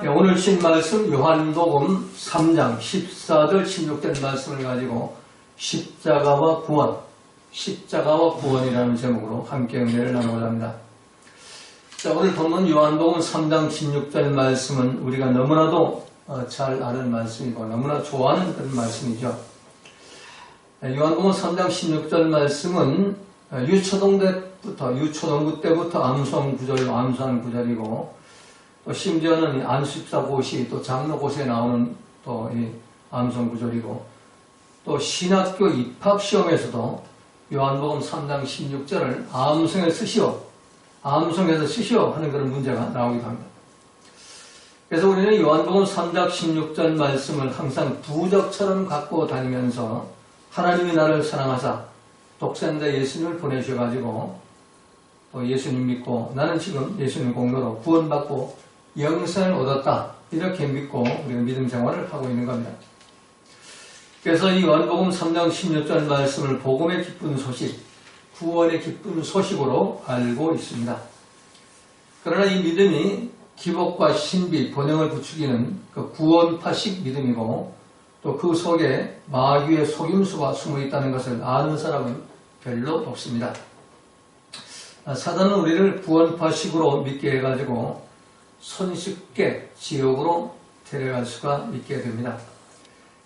네, 오늘 친 말씀 요한복음 3장 14절 16절 말씀을 가지고 십자가와 구원, 십자가와 구원이라는 제목으로 함께 은혜를 나누고자 합니다. 자, 오늘 본문 요한복음 3장 16절 말씀은 우리가 너무나도 어, 잘 아는 말씀이고 너무나 좋아하는 그런 말씀이죠. 네, 요한복음 3장 16절 말씀은 어, 유초동 때부터 유초동구 때부터 암송 구절이고 암수한 구절이고 또 심지어는 안식사 고시 또 장로 고시에 나오는 또 이 암송 구절이고 또 신학교 입학 시험에서도 요한복음 3장 16절을 암송에 쓰시오 암송에서 쓰시오 하는 그런 문제가 나오기도 합니다. 그래서 우리는 요한복음 3장 16절 말씀을 항상 부적처럼 갖고 다니면서 하나님이 나를 사랑하사 독생자 예수님을 보내셔가지고 또 예수님 믿고 나는 지금 예수님 공로로 구원받고 영생을 얻었다 이렇게 믿고 우리가 믿음 생활을 하고 있는 겁니다. 그래서 이 요한복음 3장 16절 말씀을 복음의 기쁜 소식, 구원의 기쁜 소식으로 알고 있습니다. 그러나 이 믿음이 기복과 신비, 본영을 부추기는 그 구원파식 믿음이고 또 그 속에 마귀의 속임수가 숨어 있다는 것을 아는 사람은 별로 없습니다. 사단은 우리를 구원파식으로 믿게 해가지고 손쉽게 지옥으로 데려갈 수가 있게 됩니다.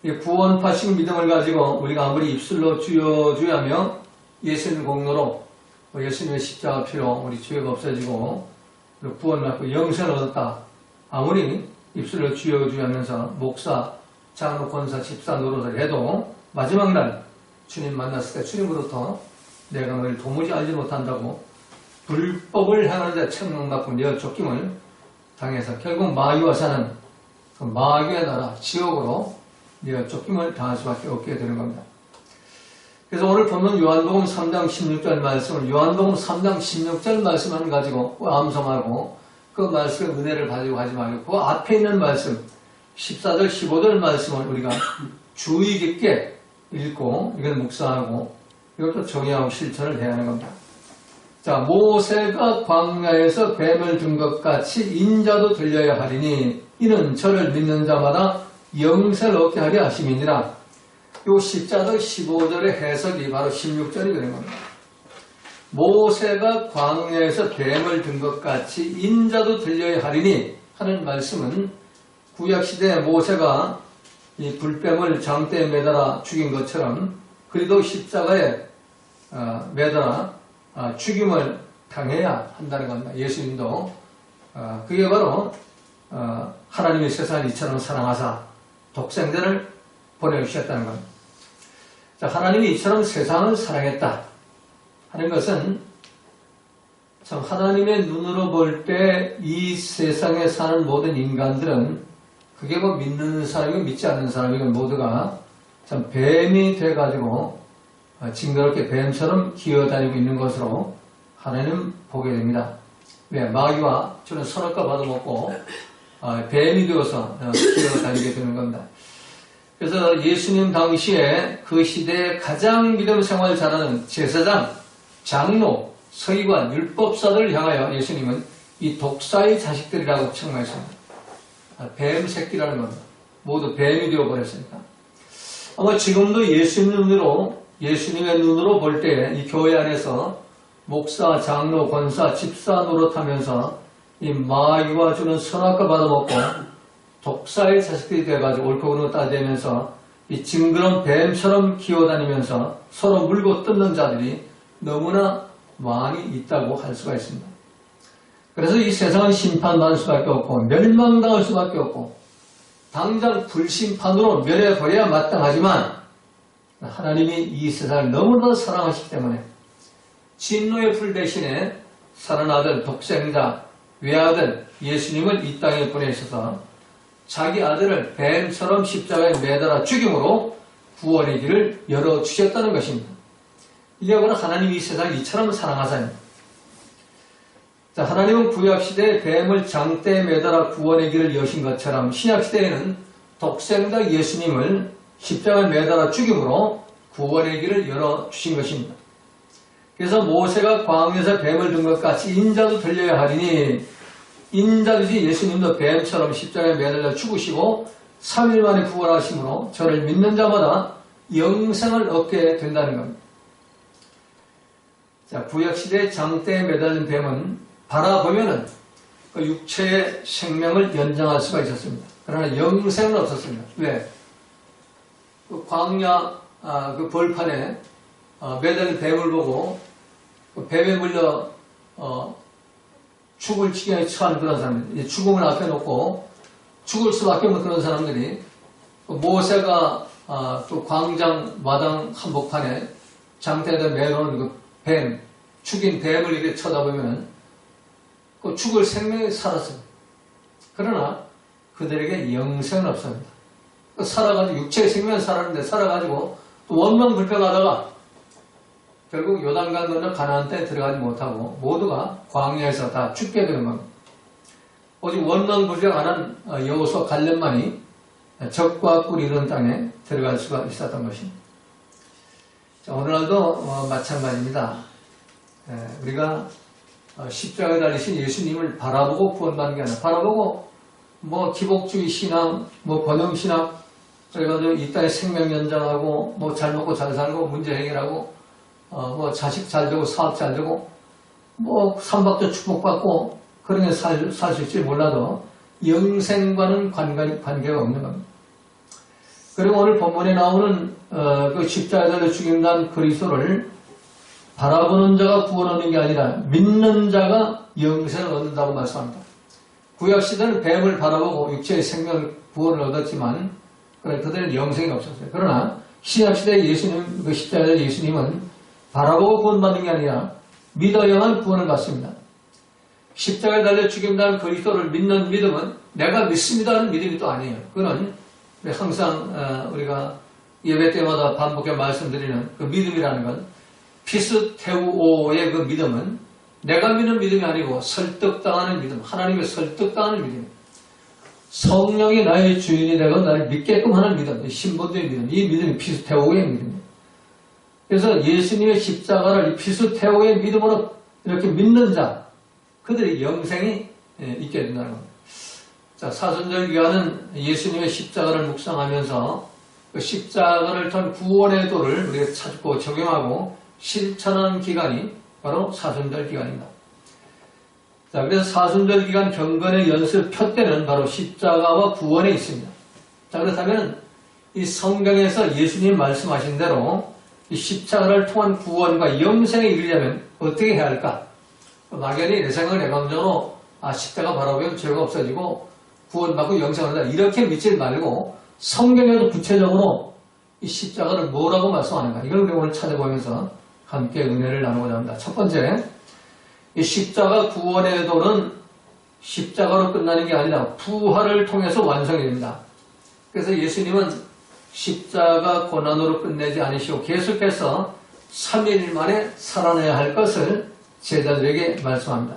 이 구원파식 믿음을 가지고 우리가 아무리 입술로 주여 주야며 예수님 공로로 예수님의 십자가 피로 우리 죄가 없어지고 구원받고 영생을 얻었다. 아무리 입술로 주여 주하면서 목사, 장로, 권사, 집사 노릇을 해도 마지막 날 주님 만났을 때 주님으로부터 내가 너를 도무지 알지 못한다고 불법을 향하는 자 책망받고 내어 쫓김을 당해서 결국 마귀와 사는 그 마귀의 나라 지옥으로 네가 쫓김을 당할 수밖에 없게 되는 겁니다. 그래서 오늘 보면 요한복음 3장 16절 말씀을 요한복음 3장 16절 말씀만 가지고 암송하고 그 말씀의 은혜를 가지고 가지 말고 그 앞에 있는 말씀 14절 15절 말씀을 우리가 주의 깊게 읽고 이걸 묵상하고 이것도 정의하고 실천을 해야 하는 겁니다. 자, 모세가 광야에서 뱀을 든 것 같이 인자도 들려야 하리니 이는 저를 믿는 자마다 영생을 얻게 하려 하심이니라. 요 십자도 15절의 해석이 바로 16절이 되는 겁니다. 모세가 광야에서 뱀을 든 것 같이 인자도 들려야 하리니 하는 말씀은 구약시대에 모세가 이 불뱀을 장대에 매달아 죽인 것처럼 그리도 십자가에 어, 매달아 아, 죽임을 당해야 한다는 겁니다. 예수님도 아, 그게 바로 어, 하나님의 세상을 이처럼 사랑하사 독생자를 보내주셨다는 겁니다. 하나님이 이처럼 세상을 사랑했다 하는 것은 참 하나님의 눈으로 볼 때 이 세상에 사는 모든 인간들은 그게 뭐 믿는 사람이고 믿지 않는 사람이고 모두가 참 뱀이 돼가지고 어, 징그럽게 뱀처럼 기어다니고 있는 것으로 하나님 보게 됩니다. 왜? 마귀와 주는 선악과 받아먹고 어, 뱀이 되어서 어, 기어다니게 되는 겁니다. 그래서 예수님 당시에 그 시대에 가장 믿음 생활 잘하는 제사장, 장로, 서기관, 율법사들을 향하여 예수님은 이 독사의 자식들이라고称말했습니다. 아, 뱀 새끼라는 겁니다. 모두 뱀이 되어버렸으니까. 아마 지금도 예수님 눈으로 예수님의 눈으로 볼 때 이 교회 안에서 목사, 장로, 권사, 집사 노릇하면서 이 마귀와 주는 선악과 받아먹고 독사의 자식들이 돼가지고 옳고 그르고 따지면서 이 징그러운 뱀처럼 기어다니면서 서로 물고 뜯는 자들이 너무나 많이 있다고 할 수가 있습니다. 그래서 이 세상은 심판받을 수밖에 없고 멸망당할 수밖에 없고 당장 불심판으로 멸해버려야 마땅하지만 하나님이 이 세상을 너무나 사랑하시기 때문에 진노의 불 대신에 아들 독생자 외아들 예수님을 이 땅에 보내셔서 자기 아들을 뱀처럼 십자가에 매달아 죽임으로 구원의 길을 열어주셨다는 것입니다. 이게 바로 하나님이 이 세상을 이처럼 사랑하사입니다. 자, 하나님은 구약시대에 뱀을 장대에 매달아 구원의 길을 여신 것처럼 신약시대에는 독생자 예수님을 십자가에 매달아 죽임으로 구원의 길을 열어주신 것입니다. 그래서 모세가 광야에서 뱀을 든 것 같이 인자도 들려야 하리니 인자듯이 예수님도 뱀처럼 십자가에 매달려 죽으시고 3일 만에 부활하심으로 저를 믿는 자마다 영생을 얻게 된다는 겁니다. 자, 구약시대 장대에 매달린 뱀은 바라보면은 그 육체의 생명을 연장할 수가 있었습니다. 그러나 영생은 없었습니다. 왜? 그 광야 아, 그 벌판에 어, 매달린 뱀을 보고 그 뱀에 물려 어, 죽을 지경에 처한 그런 사람들, 죽음을 앞에 놓고 죽을 수밖에 없는 그런 사람들이 그 모세가 아, 그 광장 마당 한복판에 장대에 매놓은 그 뱀, 죽인 뱀을 이렇게 쳐다보면 그 죽을 생명이 살았습니다. 그러나 그들에게 영생은 없습니다. 그 살아가지고 육체의 생명은 살았는데 살아가지고 또 원망 불평하다가 결국 요단강 건너 가나안 땅에 들어가지 못하고 모두가 광야에서 다 죽게 되는 겁니다. 오직 원망 불평 안한 여호수아 갈렙만이 적과 꿀이 이런 땅에 들어갈 수가 있었던 것입니다. 자, 오늘날도 어, 마찬가지입니다. 에, 우리가 어, 십자가에 달리신 예수님을 바라보고 구원받는 게 아니라 바라보고 뭐 기복주의 신앙, 뭐 번영 신앙, 그래가지고 이 땅에 생명 연장하고 뭐 잘 먹고 잘 살고 문제 해결하고 어, 뭐 자식 잘 되고 사업 잘 되고 뭐 삼박도 축복받고 그런 게 살수 있지 몰라도 영생과는 관계, 관계가 없는 겁니다. 그리고 오늘 본문에 나오는 어, 그 십자가에 달려 죽임난 그리스도를 바라보는 자가 구원 얻는 게 아니라 믿는 자가 영생을 얻는다고 말씀합니다. 구약 시대는 뱀을 바라보고 육체의 생명 구원을 얻었지만 그들은 영생이 없었어요. 그러나 신약 시대 예수님 그 십자가의 예수님은 바라보고 구원받는 게 아니라 믿어야만 구원을 받습니다. 십자가에 달려 죽임당한 그리스도를 믿는 믿음은 내가 믿습니다 하는 믿음이 또 아니에요. 그는 항상 어, 우리가 예배 때마다 반복해 말씀드리는 그 믿음이라는 건 피스테우오의 그 믿음은 내가 믿는 믿음이 아니고 설득당하는 믿음, 하나님의 설득당하는 믿음. 성령이 나의 주인이 되고 나를 믿게끔 하는 믿음, 신본주의 믿음, 이 믿음이 피스테오의 믿음이에요. 그래서 예수님의 십자가를 이 피스테오의 믿음으로 이렇게 믿는 자, 그들의 영생이 예, 있게 된다는 겁니다. 자, 사순절 기간은 예수님의 십자가를 묵상하면서 그 십자가를 통한 구원의 도를 우리가 찾고 적용하고 실천하는 기간이 바로 사순절 기간입니다. 자, 그래서 사순절 기간 경건의 연습 표 때는 바로 십자가와 구원에 있습니다. 자, 그렇다면 이 성경에서 예수님 말씀하신 대로 이 십자가를 통한 구원과 영생에 이르려면 어떻게 해야 할까? 막연히 내 생각을 내 감정으로 아, 십자가 바라보면 죄가 없어지고 구원받고 영생을 한다. 이렇게 믿지 말고 성경에도 구체적으로 이 십자가를 뭐라고 말씀하는가. 이걸 오늘 찾아보면서 함께 은혜를 나누고자 합니다. 첫 번째, 이 십자가 구원의 도는 십자가로 끝나는 게 아니라 부활을 통해서 완성이 됩니다. 그래서 예수님은 십자가 고난으로 끝내지 않으시고 계속해서 3일 만에 살아내야 할 것을 제자들에게 말씀합니다.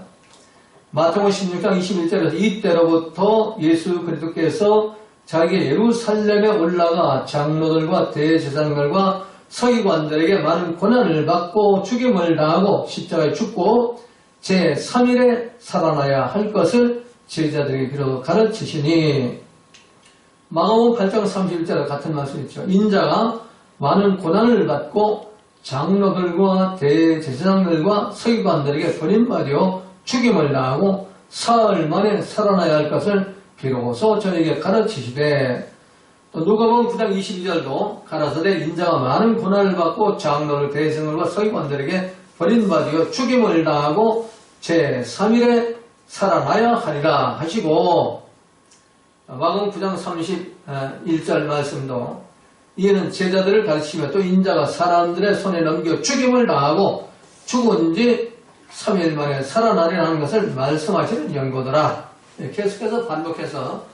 마태복음 16장 21절에서 이때로부터 예수 그리스도께서 자기 예루살렘에 올라가 장로들과 대제사장들과 서기관들에게 많은 고난을 받고 죽임을 당하고 십자가에 죽고 제3일에 살아나야 할 것을 제자들에게 비로소 가르치시니 마가복음 8장 31절과 같은 말씀이 있죠. 인자가 많은 고난을 받고 장로들과 대제사장들과 서기관들에게 버림받여 죽임을 당하고 사흘 만에 살아나야 할 것을 비로소 저에게 가르치시되 또 누가복음 9장 22절도 가라사대 인자가 많은 고난을 받고 장로를 대성들과 서기관들에게 버림받여 죽임을 당하고 제3일에 살아나야 하리라 하시고 마가복음 9장 31절 말씀도 이에는 제자들을 가르치며 또 인자가 사람들의 손에 넘겨 죽임을 당하고 죽은 지 3일 만에 살아나리라는 것을 말씀하시는 연고더라. 계속해서 반복해서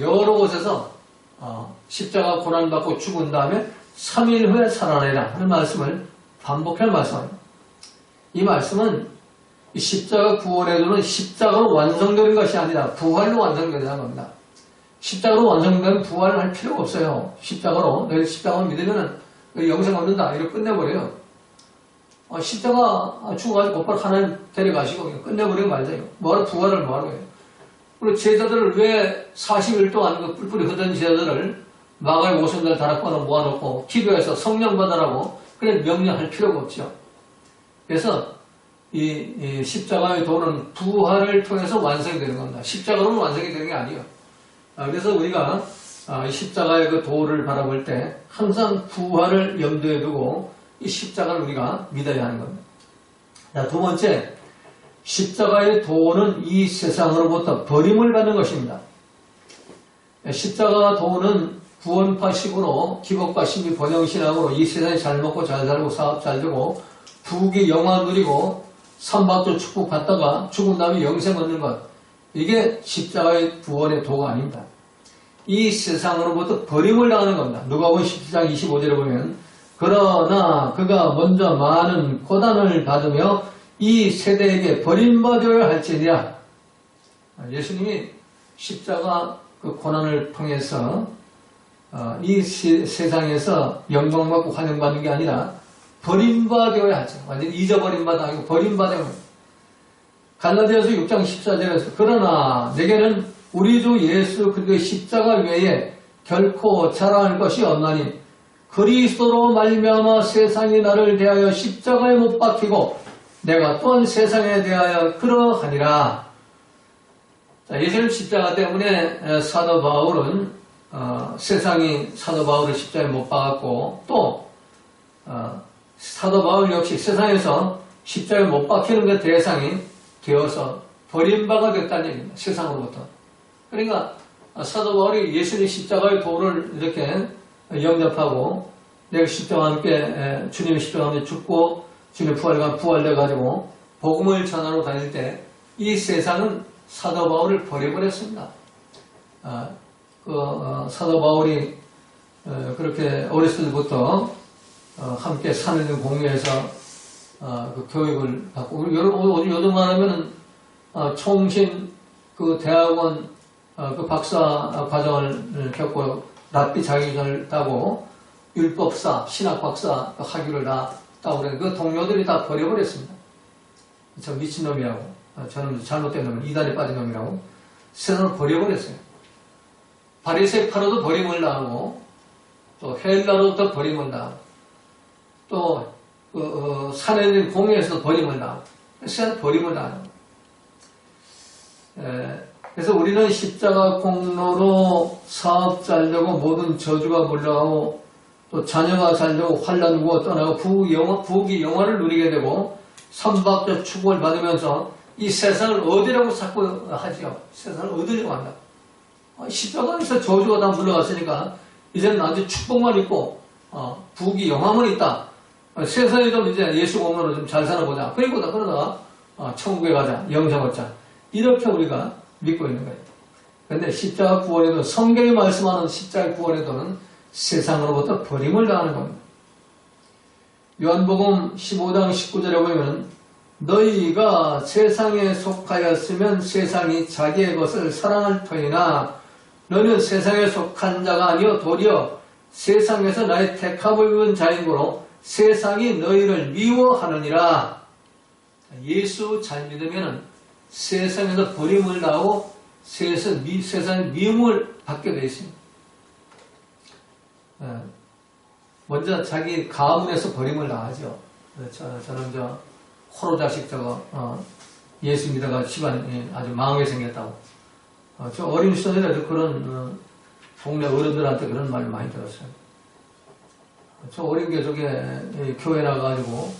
여러 곳에서 어, 십자가 고난받고 죽은 다음에 3일 후에 살아내라 하는 말씀을 반복해 말씀합니다. 이 말씀은 이 십자가 구원의 도는 십자가로 완성되는 것이 아니라 부활로 완성되는 겁니다. 십자가로 완성되면 부활을 할 필요가 없어요. 십자가로 내가 십자가를 믿으면 영생 얻는다 이렇게 끝내버려요. 어, 십자가 죽어가지고 곧바로 하나님 데려가시고 끝내버리고 말자요. 뭐하러 부활을 뭐하러 해요. 그리고 제자들을 왜 40일 동안 그 뿔뿔이 흩은 제자들을 마가의 오선들 다락방으로 모아놓고 기도해서 성령 받으라고 그래 명령할 필요가 없죠. 그래서 이, 이 십자가의 도는 부활을 통해서 완성이 되는 겁니다. 십자가로는 완성이 되는 게 아니에요. 아, 그래서 우리가 아, 이 십자가의 그 도를 바라볼 때 항상 부활을 염두에 두고 이 십자가를 우리가 믿어야 하는 겁니다. 자, 두 번째, 십자가의 도는 이 세상으로부터 버림을 받는 것입니다. 십자가 도는 구원파식으로 기복과 신비 번영신앙으로 이 세상에 잘 먹고 잘 살고 사업 잘 되고 부귀 영화 누리고 삼박조 축복 받다가 죽은 다음에 영생 얻는 것 이게 십자가의 구원의 도가 아닙니다. 이 세상으로부터 버림을 당하는 겁니다. 누가복음 17장 25절에 보면 그러나 그가 먼저 많은 고단을 받으며 이 세대에게 버림받아야 할지니라. 예수님이 십자가 그 고난을 통해서 어, 이 세- 세상에서 영광받고 환영받는 게 아니라 버림받아야 하죠. 완전 잊어버림 받아 아니고 버림받아야 합니다. 갈라디아서 6장 14절에서 그러나 내게는 우리 주 예수 그리스도의 십자가 외에 결코 자랑할 것이 없나니 그리스도로 말미암아 세상이 나를 대하여 십자가에 못 박히고 내가 또한 세상에 대하여 그러하니라. 자, 예수님 십자가 때문에 에, 사도 바울은 어, 세상이 사도 바울을 십자가에 못 박았고 또 어, 사도 바울 역시 세상에서 십자가에 못 박히는 게 대상이 되어서 버림바가 됐다는 얘기입니다. 세상으로부터. 그러니까 어, 사도 바울이 예수님 십자가의 도를 이렇게 영접하고 내가 십자가와 함께 에, 주님의 십자가와 함께 죽고 주님 부활과 부활돼 가지고 복음을 전하러 다닐 때 이 세상은 사도 바울을 버려버렸습니다. 아, 그 어, 사도 바울이 어, 그렇게 어렸을 때부터 어, 함께 산을 공유해서 어, 그 교육을 받고 오늘 요즘 말하면은 어, 총신 그 대학원 어, 그 박사 과정을 겪고 랍비 자격증을 따고 율법사 신학 박사 그 학위를 다 따고 그래 그 동료들이 다 버려버렸습니다. 저 미친 놈이라고 어, 저는 잘못된 놈 이단에 빠진 놈이라고 세상을 버려버렸어요. 바리새 파로도 버림을 당하고 또 헬라로부터 버림을 당하고 또 그, 어, 산에 있는 공회에서도 버림을 당하고 세상 버림을 당하고 에, 그래서 우리는 십자가 공로로 사업 잘 되고 모든 저주가 물러가고 또 자녀가 잘 되고 환란 구워 떠나고 부귀 영화, 부귀 영화를 누리게 되고 선박적 축복을 받으면서 이 세상을 얻으려고 자꾸 하지요. 세상을 얻으려고 한다. 어, 십자가에서 저주가 다 물러갔으니까 이제는 아주 축복만 있고 어, 부귀 영화만 있다. 어, 세상에 좀 이제 예수 공로로 좀잘 살아보자. 그리고 다 그러다가 어, 천국에 가자. 영생 얻자. 이렇게 우리가 믿고 있는 거예요. 그런데 십자가 구원에도 성경이 말씀하는 십자가 구원에도는 세상으로부터 버림을 당하는 겁니다. 요한복음 15장 19절에 보면 너희가 세상에 속하였으면 세상이 자기의 것을 사랑할 터이나 너는 세상에 속한 자가 아니요 도리어 세상에서 나의 택함을 입은 자인고로 세상이 너희를 미워하느니라 예수 잘 믿으면 세상에서 버림을 당하고 세상, 미, 세상의 미움을 받게 되어 있습니다. 예. 먼저 자기 가문에서 버림을 당하죠. 저, 저는 저 호로 자식 저거 어, 예수 믿어가 집안이 아주 망하게 생겼다고. 어, 저 어린 시절에도 그런 어, 동네 어른들한테 그런 말 많이 들었어요. 저 어린 게 저게 이 교회 나가지고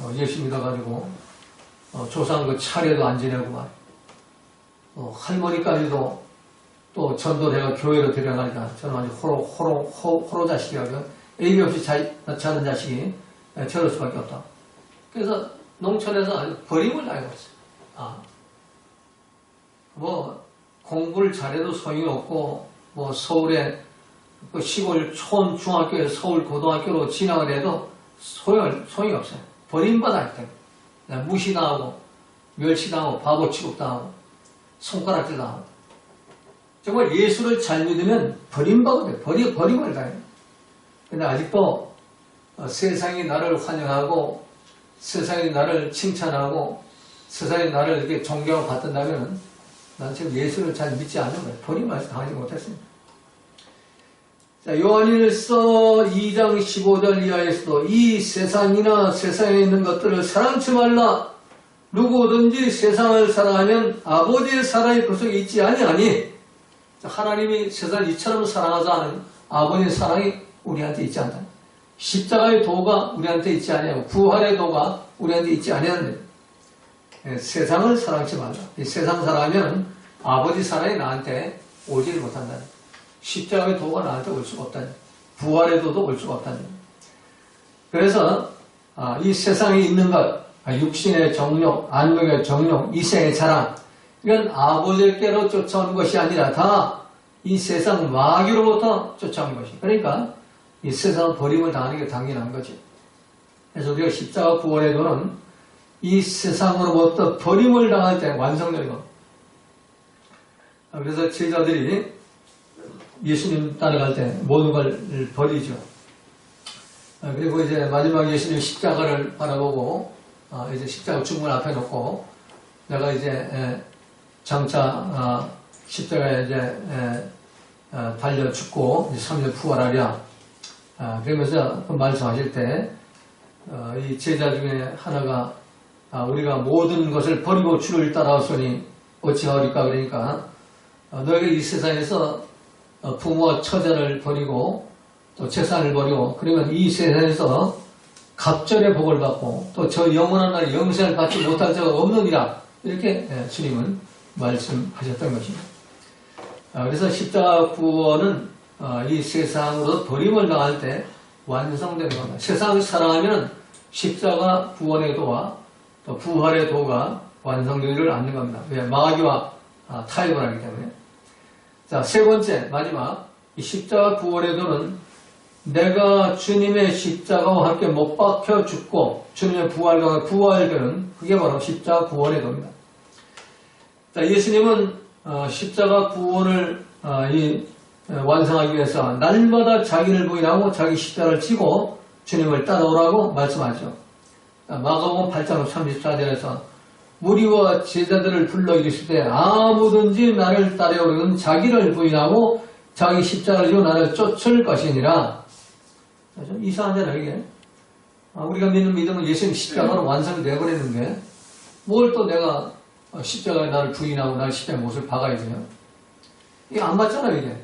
어, 예수 믿어가지고 어, 조상 그 차례도 안 지내고 말. 어, 할머니까지도 또 전도내가 교회로 데려가니까 저는 아주 호로 호로 호, 호로 자식이라고 애비 없이 자, 자는 자식이 예, 저럴 수밖에 없다. 그래서 농촌에서 아주 버림을 당하고 있어요. 아, 뭐 공부를 잘해도 소용이 없고 뭐 서울에 그 시골 촌 중학교에 서울 고등학교로 진학을 해도 소용 소용이 없어요. 버림받았기 때문에 무시당하고 멸시당하고 바보 취급당하고 손가락질 당하고 정말 예수를 잘 믿으면 버림받거든요. 버리, 버림을 당해요. 근데 아직도 어, 세상이 나를 환영하고 세상이 나를 칭찬하고 세상이 나를 이렇게 존경을 받는다면 난 지금 예수를 잘 믿지 않는 거예요. 본인말씀 당하지 못했습니다. 자, 요한일서 2장 15절 이하에서도 이 세상이나 세상에 있는 것들을 사랑치 말라. 누구든지 세상을 사랑하면 아버지의 사랑이 그 속에 있지 아니하니 자, 하나님이 세상을 이처럼 사랑하자 하는 아버지의 사랑이 우리한테 있지 않다. 십자가의 도가 우리한테 있지 아니하고 부활의 도가 우리한테 있지 아니하는데 예, 세상을 사랑치 말라. 이 세상 사랑하면 아버지 사랑이 나한테 오지를 못한다. 십자가의 도가 나한테 올 수가 없다. 부활의 도도 올 수가 없다. 그래서 아, 이 세상에 있는 것, 아, 육신의 정욕, 안목의 정욕, 이생의 자랑, 이건 아버지께로 쫓아오는 것이 아니라 다 이 세상 마귀로부터 쫓아오는 것이. 그러니까 이 세상 버림을 당하는 게 당연한 거지. 그래서 우리가 십자가 부활의 도는 이 세상으로부터 버림을 당할 때. 아, 그래서 제자들이 예수님 따라갈 때 모든 걸 버리죠. 아, 그리고 이제 마지막 예수님 십자가를 바라보고 아, 이제 십자가 죽음을 앞에 놓고 내가 이제 에, 장차 아, 십자가에 이제 달려 죽고 이제 3일 부활하랴. 아, 그러면서 그 말씀하실 때 어, 이 제자 중에 하나가 아, 우리가 모든 것을 버리고 주를 따라왔으니 어찌하리까 그러니까 어, 너에게 이 세상에서 어, 부모와 처자를 버리고 또 재산을 버리고 그러면 이 세상에서 갑절의 복을 받고 또 저 영원한 날 영생을 받지 못할 자가 없느니라 이렇게 예, 주님은 말씀하셨던 것입니다. 아, 그래서 십자가 구원은 어, 이 세상으로 버림을 당할 때 완성되는 겁니다. 세상을 사랑하면 십자가 구원의 도와 또 부활의 도가 완성되지를 않는 겁니다. 왜? 마귀와 아, 타협을 하기 때문에. 자, 세 번째, 마지막. 이 십자가 구원의 도는 내가 주님의 십자가와 함께 못 박혀 죽고 주님의 부활과 부활되는 그게 바로 십자가 구원의 도입니다. 자, 예수님은 어, 십자가 구원을 어, 이, 어, 완성하기 위해서 날마다 자기를 부인하고 자기 십자가를 지고 주님을 따라오라고 말씀하죠. 자, 마가복음 8장 34절에서 무리와 제자들을 불러 이르시되 아무든지 나를 따르려는 자기를 부인하고 자기 십자가를 지고 나를 쫓을 것이니라. 좀 이상하잖아요 이게. 아, 우리가 믿는 믿음은 예수님 십자가로 완성이 되어버렸는데 뭘 또 내가 어, 십자가에 나를 부인하고 나를 십자가에 못을 박아야 돼요. 이게 안 맞잖아요 이게.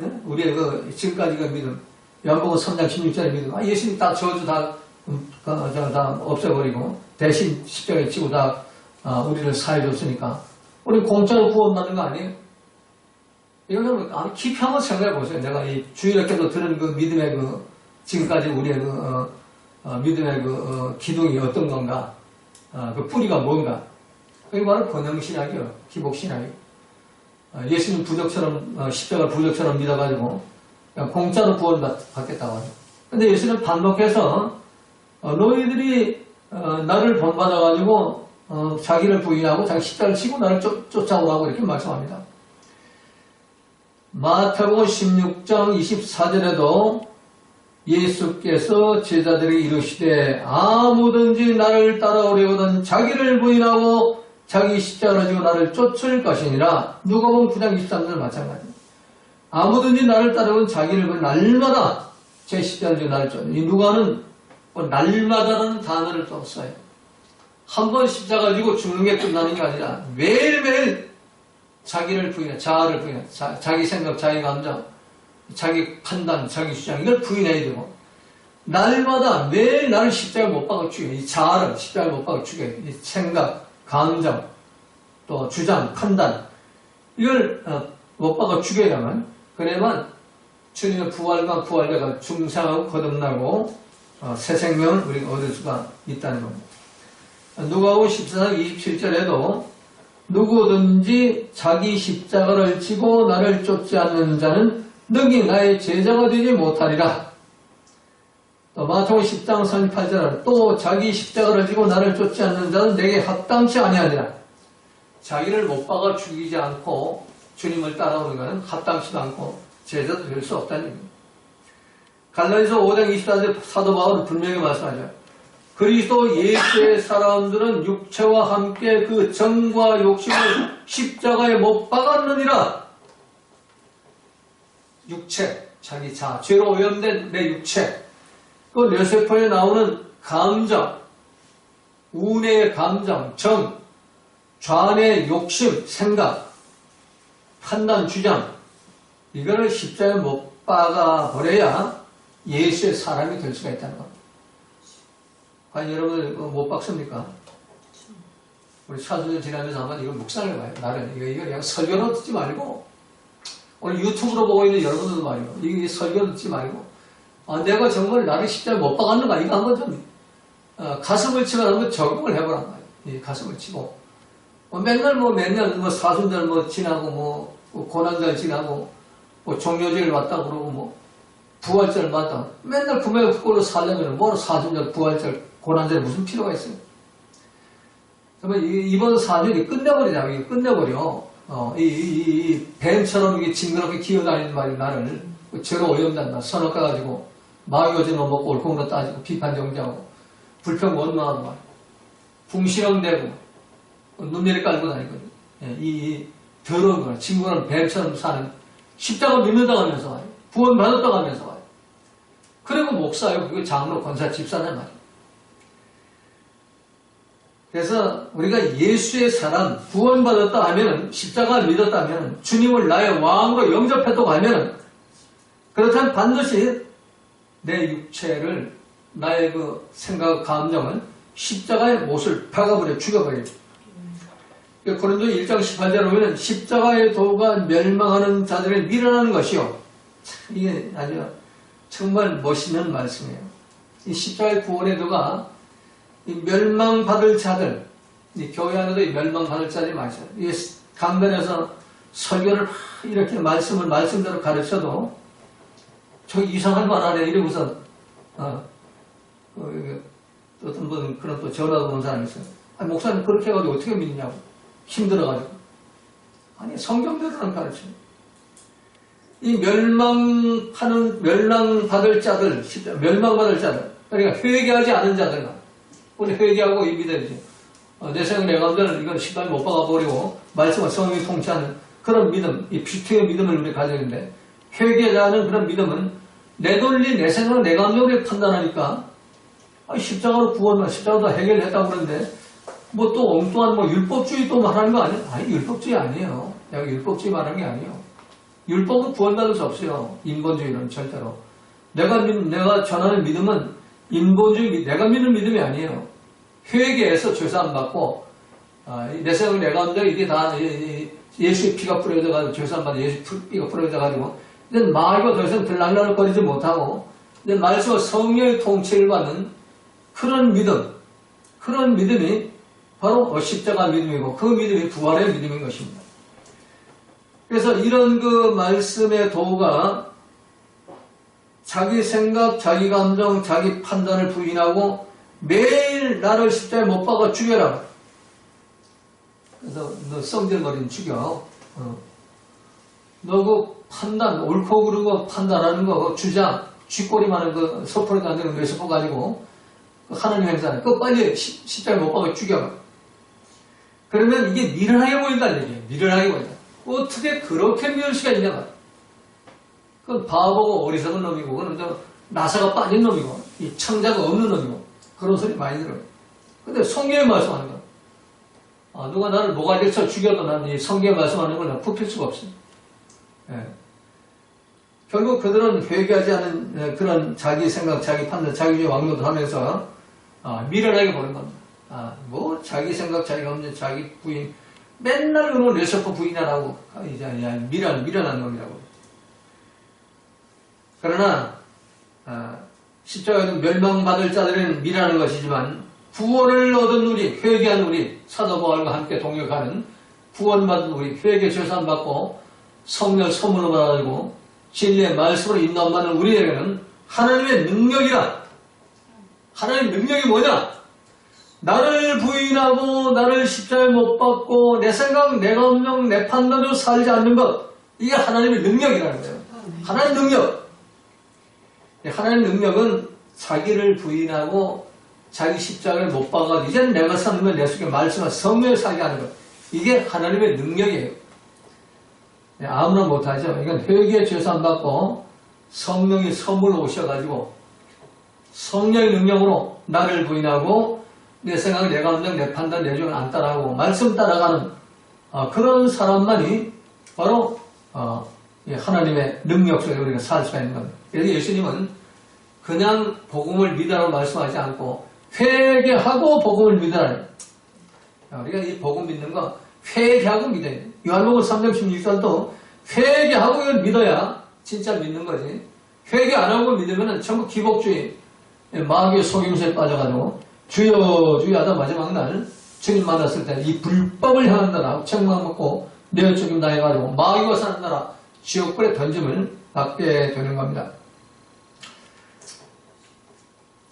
예? 우리의 그 지금까지 그 믿음 연복은 3장 16절의 믿음 아, 예수님 다 저주 다, 음, 그, 저, 다 없애버리고 대신 십자가에 치고 다 아, 우리를 사해줬으니까 우리 공짜로 구원받는 거 아니에요? 이거는 아주 깊이 한번 생각해 보세요. 내가 이 주일학교도 들은 그 믿음의 그 지금까지 우리의 그 어, 어, 믿음의 그 어, 기둥이 어떤 건가, 어, 그 뿌리가 뭔가. 그게 바로 번영신학이요, 기복신학이요. 어, 예수님 부적처럼 어, 십자가 부적처럼 믿어가지고 공짜로 구원받겠다고 하죠. 근데 예수님 반복해서 어, 너희들이 어, 나를 본받아가지고 어, 자기를 부인하고 자기 십자를 치고 나를 쫓, 쫓아오라고 이렇게 말씀합니다. 마태복음 16장 24절에도 예수께서 제자들에게 이르시되 아무든지 나를 따라오려거든 자기를 부인하고 자기 십자가를 지고 나를 쫓을 것이니라 누가복음 9장 23절 마찬가지입니다. 아무든지 나를 따르면 자기를 부인 날마다 제 십자가를 지고 나를 쫓는 이 누가는 뭐 날마다라는 단어를 또 써요. 한 번 십자가 지고 죽는 게 끝나는 게 아니라 매일매일 자기를 부인해, 자아를 부인해, 자, 기 생각, 자기 감정, 자기 판단, 자기 주장 이걸 부인해야 되고 날마다 매일 나를 십자가 못 박아 죽여 이 자아를 십자가 못 박아 죽여 이 생각, 감정, 또 주장, 판단 이걸 어, 못 박아 죽여야만 그래야만 주님의 부활과 부활자가 중상하고 거듭나고 어, 새 생명을 우리가 얻을 수가 있다는 겁니다. 누가복음 14장 27절에도 누구든지 자기 십자가를 지고 나를 쫓지 않는 자는 능히 나의 제자가 되지 못하리라. 또 마태복음 10장 38절은 또 자기 십자가를 지고 나를 쫓지 않는 자는 내게 합당치 아니하니라. 자기를 못 박아 죽이지 않고 주님을 따라오는 것은 합당치도 않고 제자도 될 수 없다는 얘기입니다. 갈라디서 5장 24절 사도 바울은 분명히 말씀하죠. 그리스도 예수의 사람들은 육체와 함께 그 정과 욕심을 십자가에 못 박았느니라. 육체, 자기 자, 죄로 오염된 내 육체. 그 뇌세포에 나오는 감정, 운의 감정, 정, 좌뇌 욕심, 생각, 판단, 주장. 이거를 십자가에 못 박아 버려야 예수의 사람이 될 수가 있다는 겁니다. 과연 여러분 못 박습니까? 우리 사주절 지나면서 한번 이거 묵상을 해봐요. 나는 이거, 이거 그냥 설교로 듣지 말고 오늘 유튜브로 보고 있는 여러분들도 말이요. 이게 설교 듣지 말고 아, 내가 정말 나를 십자가에 못 박았는가 이거 한번 좀 어, 가슴을 치고 한번 적응을 해보란 말이에요. 이 가슴을 치고 뭐 맨날 뭐 맨날 뭐 사순절 뭐 지나고 뭐, 뭐 고난절 지나고 뭐 종료절 왔다 그러고 뭐 부활절 맞다. 맨날 구매 그걸로 살려면 뭐 사순절, 부활절, 고난절 무슨 필요가 있어요? 이- 이번 사주이 끝내버리자. 이게 끝내버려. 어, 이, 이, 이 뱀처럼 이게 징그럽게 기어다니는 말이 나를 죄로 오염된다. 선을 까가지고 마요제만 먹고 옳고그로 따지고 비판 정지하고 불평 원망하고 말. 궁시렁대고 눈매를 깔고 다니거든. 예, 이, 이 더러운 거 친구는 뱀처럼 사는 십자가 믿는다고 하면서 와요. 구원 받았다고 하면서 와요. 그리고 목사요. 그게 장로, 권사, 집사란 말이에요. 그래서 우리가 예수의 사람, 구원받았다 하면은, 십자가를 믿었다 하면은, 주님을 나의 왕으로 영접했다고 하면은, 그렇다면 반드시 내 육체를, 나의 그 생각, 감정은 십자가의 못을 박아버려, 죽여버려. 고린도 1장 18절에 보면 십자가의 도가 멸망하는 자들을 밀어내는 것이요. 참, 이게 아주 정말 멋있는 말씀이에요. 이 십자가의 구원의 도가 이 멸망받을 자들, 이 교회 안에도 이 멸망받을 자들이 많죠. 이 강단에서 설교를 막 이렇게 말씀을 말씀대로 가르쳐도 저 이상한 말 하네 이러고서 어, 어, 어떤 분은 그런 또 전화도 온 사람이 있어요. 아니, 목사님 그렇게 해가지고 어떻게 믿냐고 힘들어가지고 아니 성경대로는 가르쳐. 이 멸망하는 멸망받을 자들, 멸망받을 자들, 그러니까 회개하지 않은 자들만 우리 회개하고 이 믿어야지. 어, 내 생각, 내 감정을 이건 십자가에 못 박아버리고 말씀과 성령이 통치하는 그런 믿음, 이 피투의 믿음을 우리 가져야 되는데 회개자는 그런 믿음은 내 논리, 내 생각, 내 감정을 판단하니까 아, 십자가로 구원을 십자가로 다 해결했다고 그러는데 뭐 또 엉뚱한 뭐 율법주의 또 말하는 거 아니에요? 아니 율법주의 아니에요. 내가 율법주의 말하는 게 아니에요. 율법은 구원받을 수 없어요. 인본주의는 절대로. 내가 믿, 내가 전하는 믿음은 인본주의, 믿- 내가 믿는 믿음이 아니에요. 회개해서 죄사함 받고, 아, 내 생각, 내 감정, 이게 다 예수의 피가 뿌려져가지고, 죄사함 받아 예수 피- 피가 뿌려져가지고, 이제 마귀가 더 이상 들락날락 거리지 못하고, 이제 말씀과 성령의 통치를 받는 그런 믿음, 그런 믿음이 바로 십자가 믿음이고, 그 믿음이 부활의 믿음인 것입니다. 그래서 이런 그 말씀의 도가 자기 생각, 자기 감정, 자기 판단을 부인하고 매일 나를 십자가에 못 박아 죽여라. 그래서 너 성질머리는 죽여. 어. 너그 판단, 옳고 그르고 판단하는 거, 그 주장, 쥐꼬리 많은 그 서포를 안 되는 뇌세포 가지고 그 하나님 행사는 그거 빨리 십- 십자가에 못 박아 죽여라. 그러면 이게 미련하게 보인다는 얘기예요. 미련하게 보인다. 어떻게 그렇게 미울 수가 있냐. 그건 바보고 어리석은 놈이고, 그건 저 나사가 빠진 놈이고, 이 청자가 없는 놈이고, 그런 소리 많이 들어요. 근데 성경에 말씀하는 거야. 아, 누가 나를 모가지를 쳐 죽여도 나는 이 성경에 말씀하는 걸 굽힐 수가 없어요. 예. 결국 그들은 회개하지 않은 예, 그런 자기 생각, 자기 판단, 자기주의 왕노도 하면서 아, 미련하게 보는 겁니다. 아, 뭐 자기 생각, 자기 감정, 자기 부인 맨날 그놈 레서퍼 부인하라고 아, 이제 야, 미련, 미련한 놈이라고. 그러나 아, 십자가에는 멸망받을 자들은 미라는 것이지만 구원을 얻은 우리, 회개한 우리 사도 바울과 함께 동역하는 구원받은 우리 회개 죄산 받고 성령 선물로 받아들고 진리의 말씀으로 인도받는 우리에게는 하나님의 능력이라 하나님의 능력이 뭐냐? 나를 부인하고 나를 십자가에 못 박고 내 생각, 내 감정, 내 판단으로 살지 않는 것 이게 하나님의 능력이라는 거예요. 하나님의 능력. 하나님의 능력은 자기를 부인하고 자기 십자가를 못 박아 이제 내가 사는 건내 속에 말씀과 성령을 살게 하는 것 이게 하나님의 능력이에요. 네, 아무나 못하죠. 이건 회개의 죄산 받고 성령이 선물로 오셔가지고 성령의 능력으로 나를 부인하고 내 생각, 내 감정, 내 판단, 내 주을 안 따라하고 말씀 따라가는 어, 그런 사람만이 바로 어, 이 하나님의 능력 속에 우리가 살 수가 있는 겁니다. 그래서 예수님은 그냥 복음을 믿으라고 말씀하지 않고 회개하고 복음을 믿으라. 자, 우리가 이 복음 믿는 거 회개하고 믿어야 돼. 요한복음 3장 16절도 회개하고 이걸 믿어야 진짜 믿는 거지. 회개 안 하고 믿으면 전부 기복주의, 마귀의 속임수에 빠져가지고 주여 주여 하다 마지막 날 주님 만났을 때 이 불법을 향한 나라 책망 먹고 내어 죽임 당해가지고 마귀가 사는 나라 지옥불에 던짐을 받게 되는 겁니다.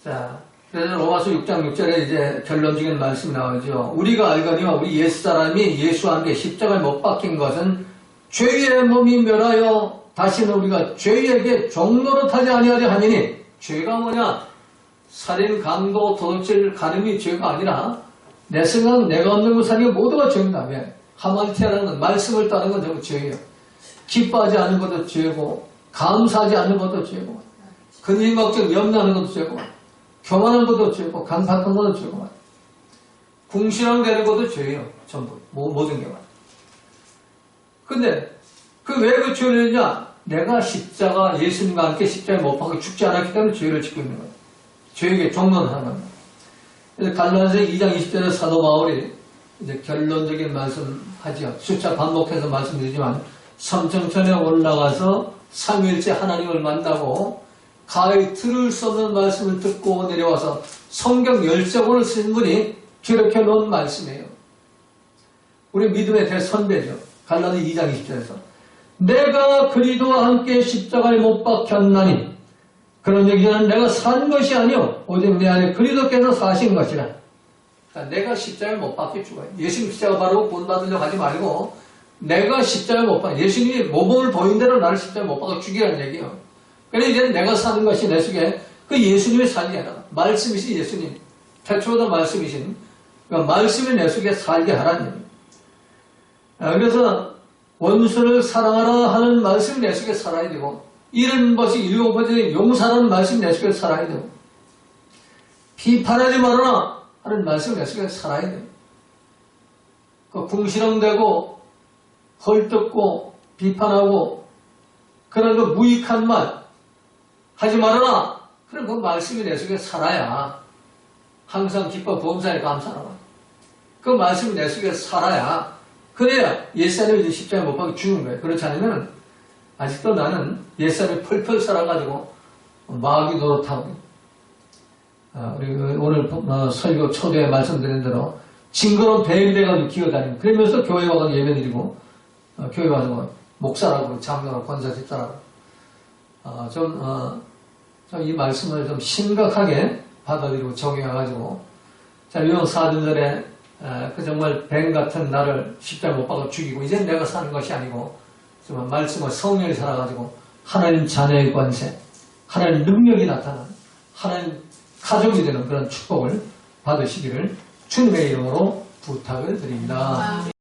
자, 그래서 로마서 6장 6절에 이제 결론적인 말씀이 나오죠. 우리가 알거니와 우리 옛사람이 예수와 함께 십자가에 못 박힌 것은 죄의 몸이 멸하여 다시는 우리가 죄에게 종노릇하지 아니하려 하니니 죄가 뭐냐? 살인, 강도, 도둑질, 가늠이 죄가 아니라 내 생각, 내가 없는 것게 모두가? 하마리티아라는 건 말씀을 따는 건 전부 죄예요. 기뻐하지 않는 것도 죄고 감사하지 않는 것도 죄고 근심 걱정 염려하는 것도 죄고 교만한 것도 죄고 간파한 것도 죄고 궁시렁대는 것도 죄예요. 전부 모- 모든 게. 근데 그 왜 그 죄를 냐 내가 십자가 예수님과 함께 십자가에 못 박혀 죽지 않았기 때문에 죄를 짓고 있는 거예요. 죄에게 종론하는 겁니다. 그래서 갈라디아서 2장 20절에 사도 바울이 이제 결론적인 말씀하지요. 수차 반복해서 말씀드리지만 삼청천에 올라가서 삼일째 하나님을 만나고 가히 들을 수 없는 말씀을 듣고 내려와서 성경 열정을 쓴 분이 기록해 놓은 말씀이에요. 우리 믿음의 대선배죠. 갈라디 2장 20절에서 내가 그리도와 함께 십자가에 못 박혔나니 그런 얘기는 내가 산 것이 아니요 오직 내 안에 그리도께서 사신 것이라 그러니까 내가 십자가에 못 박혀 죽어요. 예수님 십자가 바르고 본받으려고 하지 말고 내가 십자가에 못 박혀 예수님이 모범을 보인 대로 나를 십자가에 못 박혀 죽이라는 얘기예요. 그래서 이제 내가 사는 것이 내 속에 그 예수님의 살게 하라. 말씀이신 예수님. 태초부터 말씀이신 그러니까 말씀이 내 속에 살게 하라는 얘기예요. 아, 그래서 원수를 사랑하라 하는 말씀이 내 속에 살아야 되고 이런 것이 일곱 번째 용서하는 말씀이 내 속에 살아야 되고 비판하지 말아라 하는 말씀이 내 속에 살아야 돼요. 그 궁시렁대고 헐뜯고 비판하고 그런 그 무익한 말 하지 말아라 그런 그 말씀이 내 속에 살아야 항상 기뻐 범사에 감사하라 그 말씀이 내 속에 살아야 그래야 옛사람이 이제 십자가에 못 박혀 죽는 거예요. 그렇지 않으면 아직도 나는 옛사람이 펄펄 살아가지고 마귀 노릇하고 아, 우리 그 오늘 어, 설교 초대에 말씀드린 대로 징그러운 돼가지고 기어다니고 그러면서 교회 와서 예배 드리고 어, 교회 와서 목사라고 장로라고 권사 집사라고. 어, 좀, 어, 좀이 말씀을 좀 심각하게 받아들이고 적용해가지고. 자, 요 사도들의 그 정말 뱀 같은 나를 십자가 못 박아 죽이고 이제 내가 사는 것이 아니고 정말 말씀을 성령이 살아가지고 하나님 자녀의 관세, 하나님 능력이 나타나는 하나님 가족이 되는 그런 축복을 받으시기를 주님의 이름으로 부탁을 드립니다.